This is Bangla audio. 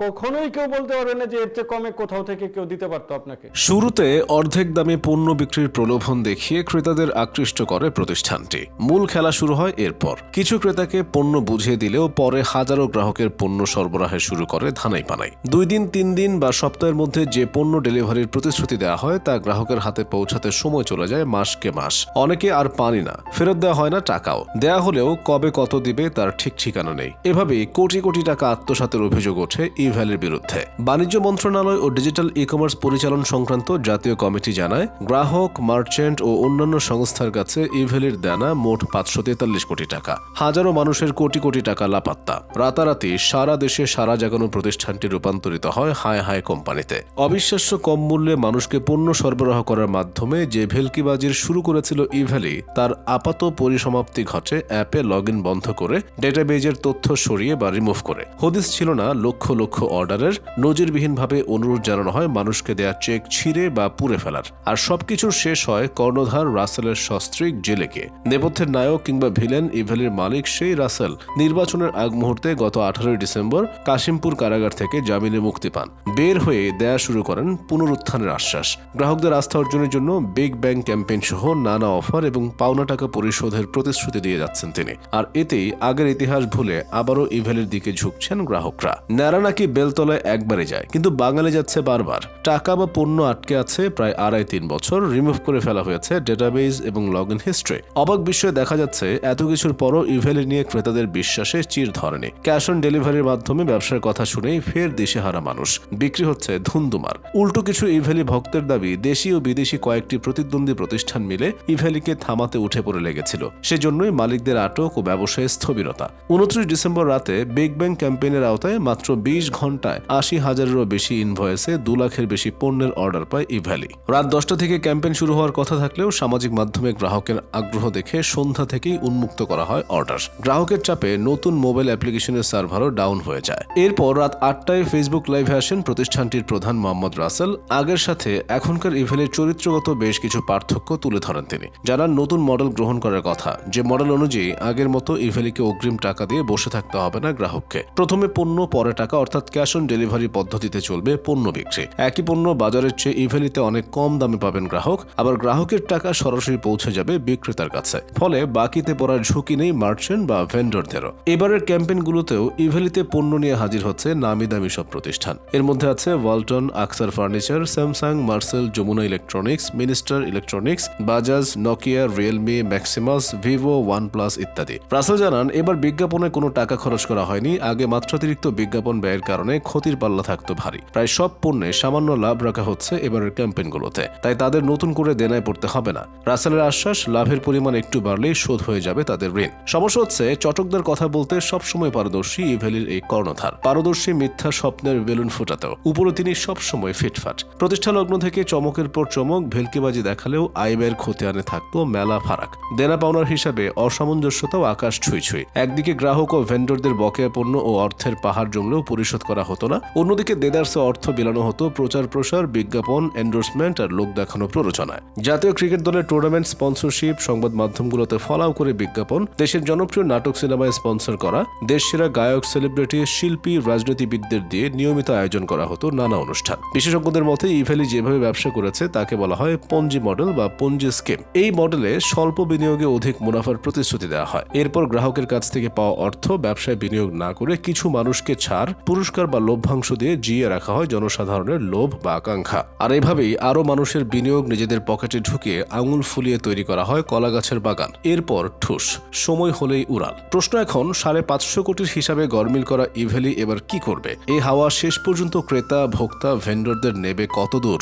কখনোই কেউ বলতে পারবে না যে এর চেয়ে কমে কোথাও থেকে কেউ দিতে পারতো আপনাকে। শুরুতে অর্ধেক দামে পণ্য বিক্রির প্রলোভন দেখিয়ে ক্রেতাদের আকৃষ্ট করে প্রতিষ্ঠানটি। মূল খেলা শুরু হয় এরপর। কিছু ক্রেতাকে পণ্য বুঝিয়ে দিলেও পরে হাজারো গ্রাহকের পণ্য সরবরাহে শুরু করে ধানাই পানাই। দুই দিন, তিন দিন বা সপ্তাহের মধ্যে যে পণ্য ডেলিভারির প্রতিশ্রুতি দেওয়া হয় তা গ্রাহকের হাতে পৌঁছাতে সময় চলে যায় মাসকে মাস। অনেকে আর পানি না। ফেরত দেওয়া হয় না টাকাও। দেয়া হলেও কবে কত দিবে তার ঠিক ঠিকানা নেই। এভাবেই কোটি কোটি টাকা আত্মসাতের অভিযোগ ওঠে ই ভ্যালির বিরুদ্ধে। বাণিজ্য মন্ত্রণালয় ও ডিজিটাল ই কমার্স পরিচালন সংক্রান্ত জাতীয় কমিটি জানায়, গ্রাহক, মার্চেন্ট ও অন্যান্য সংস্থার কাছে ই ভ্যালির দেনা মোট পাঁচশো তেতাল্লিশ কোটি টাকা। হাজারো মানুষের কোটি কোটি টাকা লাপাত্তা। রাতারাতি সারা দেশে সারা জাগানো প্রতিষ্ঠানটি রূপান্তরিত হয় হায় হায় কোম্পানিতে। অবিশ্বাস্য কম মূল্যে মানুষকে পণ্য সরবরাহ করার মাধ্যমে যে ভেলকিবাজির শুরু করেছিল ই ভ্যালি তার আপাত পরিসমাপ্তি ঘটে অ্যাপে লগ বন্ধ করে, ডেটাবেজের তথ্য সরিয়ে বা রিমুভ করে। হদিস ছিল না লক্ষ লক্ষ অর্ডারের নজিরবিহীনভাবে অনুরোধ জানানো হয় মানুষকে দেয়া চেক ছিঁড়ে বা পুড়ে ফেলার। আর সবকিছুর শেষ হয় কর্ণধার রাসেলের সস্ত্রীক জেলেকে। নেপথ্যের নায়ক কিংবা ভিলেন ইভেলির মালিক সেই রাসেল নির্বাচনের আগ মুহূর্তে গত আঠারোই ডিসেম্বর কাশিমপুর কারাগার থেকে জামিনে মুক্তি পান। বের হয়ে দেয়া শুরু করেন পুনরুত্থানের আশ্বাস। গ্রাহকদের আস্থা অর্জনের জন্য বিগ ব্যাং ক্যাম্পেইন সহ নানা অফার এবং পাওনা টাকা পরিশোধের প্রতিশ্রুতি দিয়ে যাচ্ছেন তিনি। আর এতেই আগের ইতিহাস ভুলে আবারও ইভেলের দিকে ঝুঁকছেন গ্রাহকরা। ন্যাড়া নাকি বেলতলায় একবারে যায়, কিন্তু বাঙালি যাচ্ছে বারবার। টাকা বা পণ্য আটকে আছে প্রায় আড়াই তিন বছর রিমুভ করে ফেলা হয়েছে ডেটাবেজ এবং লগ ইন হিস্ট্রি অবাক বিষয়ে দেখা যাচ্ছে, এত কিছুর পরও ইভেলি নিয়ে ক্রেতাদের বিশ্বাসে চির ধরেনি ক্যাশ অন ডেলিভারির মাধ্যমে ব্যবসার কথা শুনেই ফের দিশেহারা মানুষ। বিক্রি হচ্ছে ধুন্দুমার উল্টো কিছু ইভেলি ভক্তের দাবি, দেশি ও বিদেশি কয়েকটি প্রতিদ্বন্দ্বী প্রতিষ্ঠান মিলে ইভেলিকে থামাতে উঠে পড়ে লেগেছিল। সেজন্যই মালিকদের আটক ও ব্যবসায় স্থবিরতা। উনত্রিশ ডিসেম্বর রাতে বিগ ব্যাং ক্যাম্পেইনের আওতায় মাত্র বিশ ঘন্টায় আশি হাজারেরও বেশি ইনভয়েসে দু লাখের বেশি পণ্যের অর্ডার পায় ইভ্যালি রাত দশটা থেকে ক্যাম্পেইন শুরু হওয়ার কথা থাকলেও সামাজিক মাধ্যমে গ্রাহকের আগ্রহ দেখে সন্ধ্যা থেকেই উন্মুক্ত করা হয় অর্ডার গ্রাহকের চাপে নতুন মোবাইল অ্যাপ্লিকেশনের সার্ভারও ডাউন হয়ে যায়। এরপর রাত আটটায় ফেসবুক লাইভে আসেন প্রতিষ্ঠানটির প্রধান মোহাম্মদ রাসেল। আগের সাথে এখনকার ইভেলের চরিত্রগত বেশ কিছু পার্থক্য তুলে ধরেন তিনি। জানান, নতুন মডেল গ্রহণ করার কথা। যে মডেল অনুযায়ী আগের মতো ইভেলিকে অগ্রিম টাকা দিয়ে বসে থাকতে হবে না গ্রাহককে। প্রথমে পণ্য, পরে টাকা, অর্থাৎ ক্যাশ অন ডেলিভারি পদ্ধতিতে চলবে পণ্য বিক্রি। একই পণ্য বাজারের চেয়ে ইভেলিতে অনেক কম দামে পাবেন গ্রাহক, আবার গ্রাহকের টাকা সরাসরি পৌঁছে যাবে বিক্রেতার কাছে। ফলে বাকিতে পড়ার ঝুঁকি নেই মার্চেন্ট বা ভেন্ডরদেরও। এবারের ক্যাম্পেইনগুলোতেও ইভেলিতে পণ্য নিয়ে হাজির হচ্ছে নামি দামি সব প্রতিষ্ঠান। এর মধ্যে আছে ওয়ালটন, আকসার furniture, Samsung, Marcel, Jamuna electronics, minister electronics, Bajaj, Nokia, Realme, Maximus, Vivo, OnePlus ইত্যাদি। রাসেল জানান, এবার বিজ্ঞাপনে কোনো টাকা খরচ করা হয়নি, আগে মাত্রাতিরিক্ত বিজ্ঞাপন ব্যয়ের কারণে ক্ষতির পাল্লা থাকতো ভারী। প্রায় সব পণ্যে সামান্য লাভ রাখা হচ্ছে এবারের ক্যাম্পেইনগুলোতে। তাই তাদের নতুন করে দেনায় পড়তে হবে না। রাসেলের আশ্বাস, লাভের পরিমাণ একটু বাড়লেই শোধ হয়ে যাবে তাদের ঋণ। সমস্যা হচ্ছে, চটকদের কথা বলতে সবসময় পারদর্শী ইভেলির এই কর্ণধার। পারদর্শী মিথ্যা স্বপ্নের বেলুন ফোটাতেও। উপরে তিনি সবসময় ফিটফাট। প্রতিষ্ঠা লগ্ন থেকে চমকের পর চমক, ভেলকিবাজি দেখালেও আয় ব্যয়ের খতিয়ানে থাকতো মেলা ফারাক। দেনা পাওনার হিসাবে অসামঞ্জস্যতাও আকাশ ছুঁই ছুঁই। একদিকে গ্রাহক ও ভেন্ডরদের বকেয়া পণ্য ও অর্থের পাহাড় জমলেও পরিশোধ করা হতো না। অন্যদিকে দেদারসে অর্থ বিলানো হতো, প্রচার প্রসার, বিজ্ঞাপন এন্ডোর্সমেন্ট আর লোক দেখানো প্ররোচনায়। জাতীয় ক্রিকেট দলের টুর্নামেন্ট স্পন্সরশিপ সংবাদ মাধ্যমগুলোতে ফলাও করে বিজ্ঞাপন, দেশের জনপ্রিয় নাটক সিনেমায় স্পন্সর করা, দেশসেরা গায়ক সেলিব্রিটি শিল্পী, রাজনীতিবিদদের দিয়ে নিয়মিত আয়োজন করা হতো নানা অনুষ্ঠান। বিশেষজ্ঞদের মতে, ইভেলি যেভাবে ব্যবসা করেছে, তাকে বলা হয় পঞ্জি মডেল বা পঞ্জি স্কিম এই মডেলে স্বল্প বিনিয়োগে অধিক মুনাফার প্রতিশ্রুতি দেওয়া হয়। এরপর গ্রাহকের কাছ থেকে পাওয়া অর্থ ব্যবসায় বিনিয়োগ না করে কিছু মানুষকে ছাড় পুরস্কার বা লভ্যাংশ দিয়ে জিয়ে রাখা হয় জনসাধারণের লোভ বা আকাঙ্ক্ষা। আর এভাবেই আরও মানুষের বিনিয়োগ নিজেদের পকেটে ঢুকে আঙুল ফুলিয়ে তৈরি করা হয় কলা গাছের বাগান। এরপর ঠুস, সময় হলেই উড়াল। প্রশ্ন এখন, সাড়ে পাঁচশো কোটির হিসাবে গরমিল করা ইভেলি এবার কি করবে? এই হাওয়া শেষ পর্যন্ত ক্রেতা, ভোক্তা ভেন্ডরদের নেবে কত দূর?